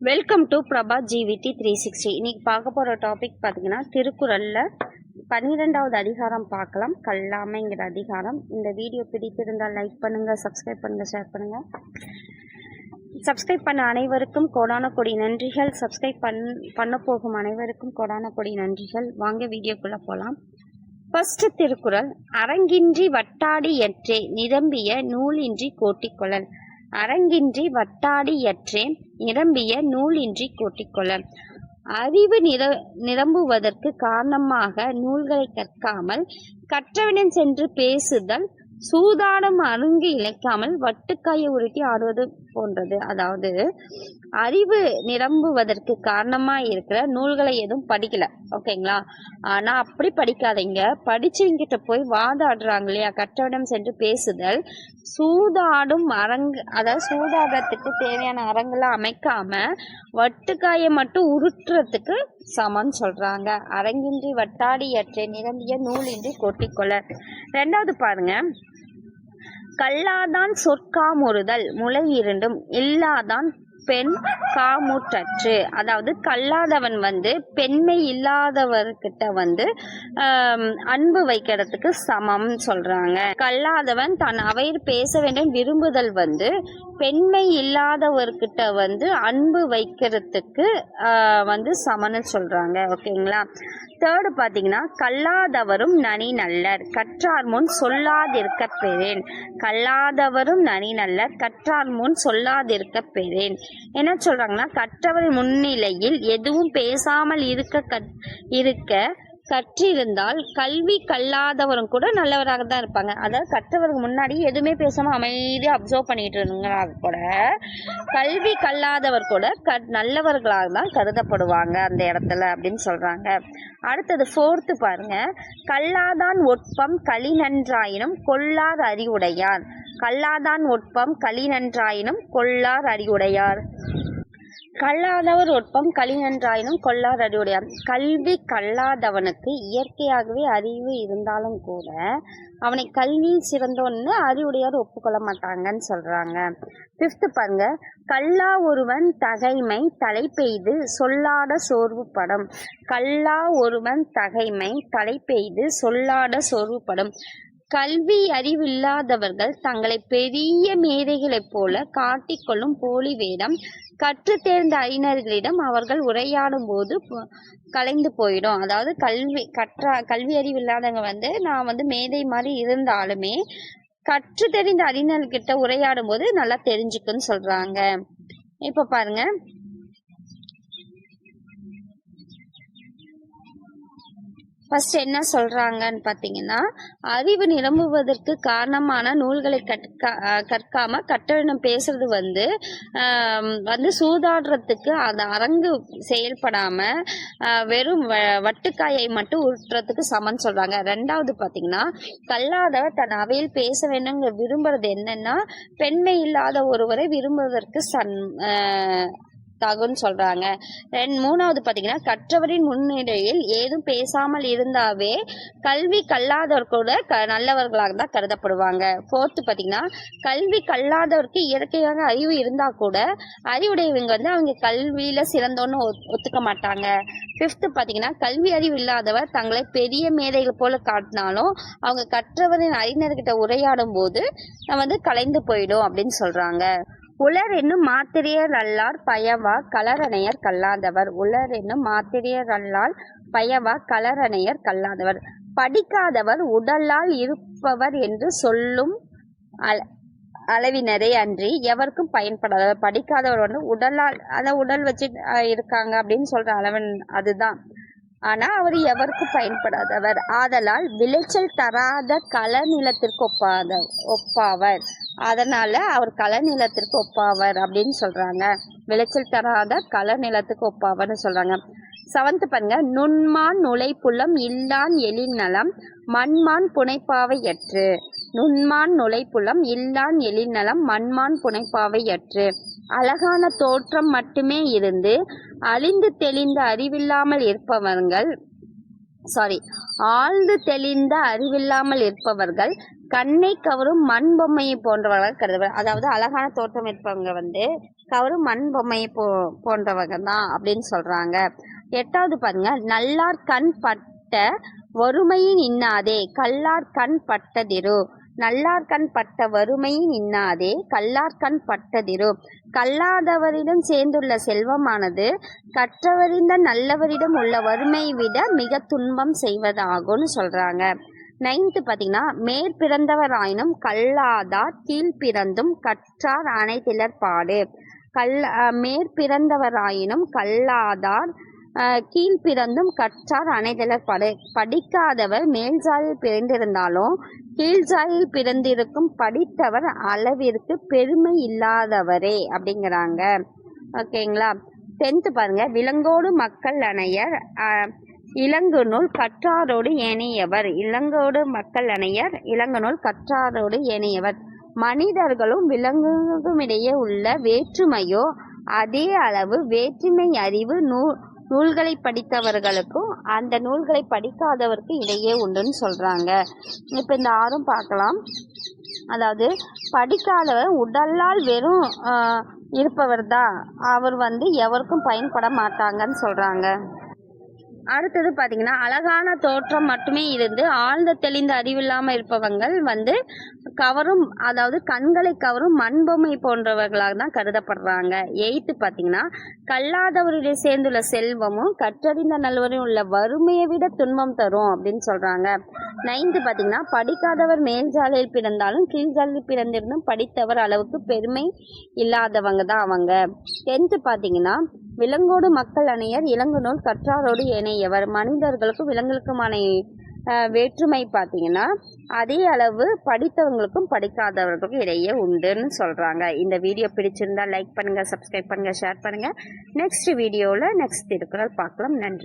Welcome to Prabha GVT three sixty இன்னைக்கு பார்க்க போகிற டாபிக் பார்த்தீங்கன்னா திருக்குறளில் பன்னிரெண்டாவது அதிகாரம் பார்க்கலாம். கல்லாமைங்கிற அதிகாரம். இந்த வீடியோ பிடித்திருந்தால் லைக் பண்ணுங்கள் சப்ஸ்கிரைப் பண்ணுங்கள் ஷேர் பண்ணுங்கள் சப்ஸ்கிரைப் பண்ண அனைவருக்கும் கோடான கொடி நன்றிகள். சப்ஸ்கிரைப் பண் பண்ண போகும் அனைவருக்கும் கோடான கொடி நன்றிகள். வாங்க வீடியோக்குள்ளே போகலாம் ஃபர்ஸ்ட் திருக்குறள் அரங்கின்றி வட்டாடி எற்றே நிரம்பிய நூலின்றி கோட்டிக்கொள்ளல் அரங்கின்றி வட்டாடியற்றே நிரம்பிய நூலின்றி கூட்டிக்கொள்ள அறிவு நிர நிரம்புவதற்கு காரணமாக நூல்களை கற்காமல் கற்றவனிடம் சென்று பேசுதல் சூதாடும் அருங்கு இழைக்காமல் வட்டுக்காயை உருட்டி ஆடுவது போன்றது. அதாவது அறிவு நிரம்புவதற்கு காரணமா இருக்கிற நூல்களை எதுவும் படிக்கல. ஓகேங்களா? ஆனா அப்படி படிக்காதீங்க. படிச்சவங்கிட்ட போய் வாதாடுறாங்க இல்லையா? கற்றவிடம் சென்று பேசுதல் சூதாடும் அரங்கு அதாவது சூதாடுறதுக்கு தேவையான அரங்குலாம் அமைக்காம வட்டுக்காயை மட்டும் உருட்டுறதுக்கு சமன் சொல்றாங்க. அரங்கின்றி வட்டாடியற்ற நிரம்பிய நூலின்றி கொட்டிக்கொள்ள. ரெண்டாவது பாருங்க. கல்லாதான் சொற்காமுறுதல் முளை இருண்டும் இல்லாதான் பெண் காமுற்றற்று. அதாவது கல்லாதவன் வந்து பெண்மை இல்லாதவர்கிட்ட வந்து அன்பு வைக்கிறதுக்கு சமம் சொல்றாங்க. கல்லாதவன் தன் அவையில் பேச வேண்டும் விரும்புதல் வந்து பெண்மை இல்லாதவர்கிட்ட வந்து அன்பு வைக்கிறதுக்கு வந்து சமன்னு சொல்றாங்க. ஓகேங்களா? தேர்டு பார்த்தீங்கன்னா கல்லாதவரும் நனி நல்லர் கற்றார் முன் சொல்லாதிருக்க பெறேன். கல்லாதவரும் நனி நல்லர் கற்றார் முன் சொல்லாதிருக்க பெறேன். என்ன சொல்றாங்கன்னா கற்றவர் முன்னிலையில் எதுவும் பேசாமல் இருக்க கற்- இருக்க கற்றிருந்தால் கல்வி கல்லாதவரும் கூட நல்லவராக தான் இருப்பாங்க. அதாவது கற்றவருக்கு முன்னாடி எதுவுமே பேசாமல் அமைதியாக அப்சர்வ் பண்ணிட்டு இருந்தா கூட கல்வி கல்லாதவர் கூட க நல்லவர்களாக தான் கருதப்படுவாங்க அந்த இடத்துல அப்படின்னு சொல்றாங்க. அடுத்தது ஃபோர்த்து பாருங்க. கல்லாதான் ஒட்பம் களி நன்றாயினும் கொல்லாத அறிவுடையார். கல்லாதான் ஒட்பம் களி நன்றாயினும் கொள்ளார் அறிவுடையார் கல்லாதவர் ஒட்பம் களி நன்றாயினும் கொள்ளார் அறிவுடையார் கல்வி கல்லாதவனுக்கு இயற்கையாகவே அறிவு இருந்தாலும் கூட அவனை கல்வி சிறந்தோன்னு அறிவுடையார் ஒப்புக்கொள்ள மாட்டாங்கன்னு சொல்றாங்க. ஃபிஃப்த்து பாருங்க. கல்லா ஒருவன் தகைமை தலை பெய்து சொல்லாட சோர்வுப்படும் கல்லா ஒருவன் தகைமை தலை பெய்து சொல்லாட சோர்வு படம். அறிவில்லாதவர்கள் தங்களை பெரிய மேதைகளைப் போல காட்டிக்கொள்ளும் போலி வேடம். கற்றுத் தேர்ந்த அறிஞர்களிடம் அவர்கள் உரையாடும் போது கலைந்து போயிடும். அதாவது கல்வி கற்றா கல்வி அறிவு இல்லாதவங்க வந்து நான் வந்து மேதை மாதிரி இருந்தாலுமே கற்று தெரிந்த அறிஞர்கிட்ட உரையாடும் போது நல்லா தெரிஞ்சுக்குன்னு சொல்றாங்க. இப்ப பாருங்க. ஃபர்ஸ்ட் என்ன சொல்றாங்கன்னு பார்த்தீங்கன்னா அறிவு நிரம்புவதற்கு காரணமான நூல்களை கற்க கற்காம கட்டணம் பேசுறது வந்து வந்து சூதாடுறதுக்கு அந்த அரங்கு செயல்படாம வெறும் வ- வட்டுக்காயை மட்டும் உருட்டுறதுக்கு சமன் சொல்றாங்க. ரெண்டாவது பார்த்தீங்கன்னா கல்லாதவர் தன் அவையில் பேச வேண்டும்ங்க விரும்புறது என்னன்னா பெண்மை இல்லாத ஒருவரை விரும்புவதற்கு சன் தகுன்னு சொல்றாங்க. ரெண்டு மூணாவது பாத்தீங்கன்னா கற்றவரின் முன்னிலையில் ஏதும் பேசாமல் இருந்தாவே கல்வி கல்லாதவர் கூட க நல்லவர்களாக தான் கருதப்படுவாங்க. ஃபோர்த்து பார்த்தீங்கன்னா கல்வி கல்லாதவருக்கு இயற்கையாக அறிவு இருந்தா கூட அறிவுடையவங்க வந்து அவங்க கல்வியில சிறந்தோன்னு ஒத்துக்க மாட்டாங்க. ஃபிஃப்த்து பார்த்தீங்கன்னா கல்வி அறிவு இல்லாதவர் தங்களை பெரிய மேதைகள் போல காட்டினாலும் அவங்க கற்றவரின் அறிஞர்கிட்ட உரையாடும் போது வந்து கலைந்து போயிடும் அப்படின்னு சொல்றாங்க. உலர் என்னும் மாத்திரையர் அல்லார் பயவா கலரணையர் கல்லாதவர். உலர் என்னும் மாத்திரையர் அல்லால் பயவா கலரணையர் கல்லாதவர். படிக்காதவர் உடலால் இருப்பவர் என்று சொல்லும் அள- அளவினரே அன்றி எவருக்கும் பயன்படாதவர். படிக்காதவர் வந்து உடலால் அதை உடல் வச்சு இருக்காங்க அப்படின்னு சொல்ற அளவன் அதுதான். ஆனால் அவர் எவருக்கும் பயன்படாதவர் ஆதலால் விளைச்சல் தராத கள நிலத்திற்கு ஒப்பாத ஒப்பாவர். அதனால் அவர் கள நிலத்திற்கு ஒப்பாவர் அப்படின்னு சொல்கிறாங்க விளைச்சல் தராத கள நிலத்துக்கு ஒப்பாவர்னு சொல்கிறாங்க செவன்த்து பாருங்க. நுண்மான் நுழைப்புலம் இல்லான் எழில் நலம் மண்மான் புனைப்பாவை எற்று. நுண்மான் நுழைப்புலம் இல்லான் எழில் நலம் மண்மான் புனைப்பாவை எற்று. அழகான தோற்றம் மட்டுமே இருந்து அழிந்து தெளிந்த அறிவில்லாமல் இருப்பவர்கள் சாரி ஆழ்ந்து தெளிந்த அறிவில்லாமல் இருப்பவர்கள் கண்ணை கவரும் மண் பொம்மையை போன்றவர்கள் கருதுவர். அதாவது அழகான தோற்றம் இருப்பவங்க வந்து கவரும் மண் பொம்மை போ போன்றவங்க தான் அப்படின்னு சொல்றாங்க. எட்டாவது பாருங்க நல்லார் கண் பட்ட வறுமையின் இன்னாதே கல்லார் கண் பட்டதிரு. நல்லார்கண் பட்ட வறுமையின் இன்னாதே கல்லார்கண் பட்டதிரு. கல்லாதவரிடம் சேர்ந்துள்ள செல்வமானது கற்றவரிந்த நல்லவரிடம் உள்ள வறுமையை விட மிக துன்பம் செய்வதாகும்னு சொல்றாங்க. நைன்த்து பார்த்தீங்கன்னா மேற்பிறந்தவராயினும் கல்லாதார் கீழ்பிறந்தும் கற்றார் அனைத்திலர் பாடு. கல் மேற்பிறந்தவராயினும் கல்லாதார் கீழ் பிறந்தும் கற்றார் அனைத்திலர் படை படிக்காதவர் மேல் பிறந்திருந்தாலும் கீழ் ஜாதியில் பிறந்திருக்கும் படித்தவர் அளவிற்கு பெருமை இல்லாதவரே அப்படிங்கிறாங்க. ஓகேங்களா? டென்த்து பாருங்க. விலங்கோடு மக்கள் அணையர் இலங்கு நூல் கற்றாரோடு ஏனையவர். இளங்கோடு மக்கள் அணையர் இலங்கு நூல் கற்றாரோடு ஏனையவர். மனிதர்களும் விலங்குகளுக்கும் இடையே உள்ள வேற்றுமையோ அதே அளவு வேற்றுமை அறிவு நூல் நூல்களை படித்தவர்களுக்கும் அந்த நூல்களை படிக்காதவருக்கு இடையே உண்டுன்னு சொல்கிறாங்க இப்போ இந்த ஆறும் பார்க்கலாம். அதாவது படிக்காதவர் உடலால் வெறும் இருப்பவர் தான் அவர் வந்து எவருக்கும் பயன்பட மாட்டாங்கன்னு சொல்கிறாங்க அடுத்தது பார்த்தீங்கன்னா அழகான தோற்றம் மட்டுமே இருந்து ஆழ்ந்த தெளிந்த அறிவில்லாமல் இருப்பவங்கள் வந்து கவரும் அதாவது கண்களை கவரும் மண்பொம்மை போன்றவர்களாக தான் கருதப்படுறாங்க. எயித்து பார்த்தீங்கன்னா கல்லாதவருடைய சேர்ந்துள்ள செல்வமும் கற்றறிந்த நல்வரையும் உள்ள வறுமையை விட துன்பம் தரும் அப்படின்னு சொல்கிறாங்க நைன்த்து பார்த்தீங்கன்னா படிக்காதவர் மேல்ஜாலையில் பிறந்தாலும் கீழ்ஜாலையில் பிறந்திருந்தும் படித்தவர் அளவுக்கு பெருமை இல்லாதவங்க தான் அவங்க. டென்த்து பார்த்தீங்கன்னா விலங்கோடு மக்கள் அணையர் இளங்கு கற்றாரோடு இணையவர். மனிதர்களுக்கும் விலங்குகளுக்குமான வேற்றுமை பார்த்தீங்கன்னா அதே அளவு படித்தவங்களுக்கும் படிக்காதவர்களுக்கும் இடையே உண்டுன்னு சொல்கிறாங்க இந்த வீடியோ பிடிச்சிருந்தா லைக் பண்ணுங்கள் சப்ஸ்கிரைப் பண்ணுங்கள் ஷேர் பண்ணுங்கள் நெக்ஸ்ட் வீடியோவில் நெக்ஸ்ட் திருக்குறள் பார்க்கலாம். நன்றி.